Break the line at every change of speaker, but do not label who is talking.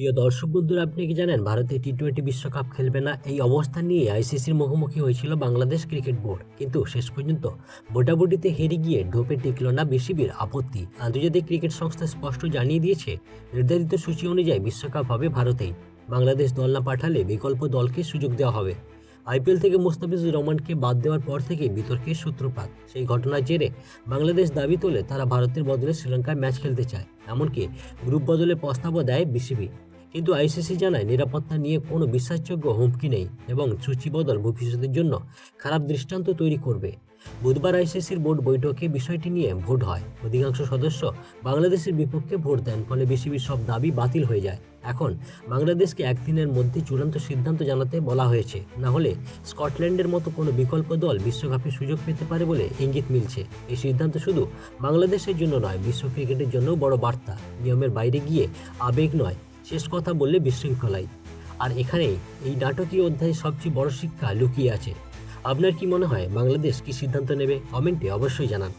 প্রিয় দর্শক বন্ধুরা, আপনি কি জানেন ভারতে টি টোয়েন্টি বিশ্বকাপ খেলবে না? এই অবস্থা নিয়ে আইসিসির মুখোমুখি হয়েছিল বাংলাদেশ ক্রিকেট বোর্ড। কিন্তু শেষ পর্যন্ত ভোটাভুটিতে হেরে গিয়ে ঢোপে টিকল না বিসিবির আপত্তি। আন্তর্জাতিক ক্রিকেট সংস্থা স্পষ্ট জানিয়ে দিয়েছে, নির্ধারিত সূচি অনুযায়ী বিশ্বকাপ হবে ভারতেই। বাংলাদেশ দল না পাঠালে বিকল্প দলকে সুযোগ দেওয়া হবে। আইপিএল থেকে মুস্তাফিজুর রহমানকে বাদ দেওয়ার পর থেকে বিতর্কের সূত্রপাত। সেই ঘটনার জেরে বাংলাদেশ দাবি তোলে তারা ভারতের বদলে শ্রীলঙ্কায় ম্যাচ খেলতে চায়। এমনকি গ্রুপ বদলে প্রস্তাবও দেয় বিসিবি। কিন্তু আইসিসি জানায় নিরাপত্তা নিয়ে কোনো বিশ্বাসযোগ্য হুমকি নেই এবং সূচি বদল ভবিষ্যতের জন্য খারাপ দৃষ্টান্ত তৈরি করবে। বুধবার আইসিসির বোর্ড বৈঠকে বিষয়টি নিয়ে ভোট হয়। অধিকাংশ সদস্য বাংলাদেশের বিপক্ষে ভোট দেন, ফলে বিসিবির সব দাবি বাতিল হয়ে যায়। এখন বাংলাদেশকে একদিনের মধ্যে চূড়ান্ত সিদ্ধান্ত জানাতে বলা হয়েছে। না হলে স্কটল্যান্ডের মতো কোনো বিকল্প দল বিশ্বকাপে সুযোগ পেতে পারে বলে ইঙ্গিত মিলছে। এই সিদ্ধান্ত শুধু বাংলাদেশের জন্য নয়, বিশ্ব ক্রিকেটের জন্যও বড় বার্তা। নিয়মের বাইরে গিয়ে আবেগ নয় শেষ কথা বললে বিশৃঙ্খলাই। আর এখানে এই নাটকীয় অধ্যায়ে সবচেয়ে বড় শিক্ষা লুকিয়ে আছে। আপনার কি মনে হয়, বাংলাদেশ কি সিদ্ধান্ত নেবে? কমেন্টে অবশ্যই জানান।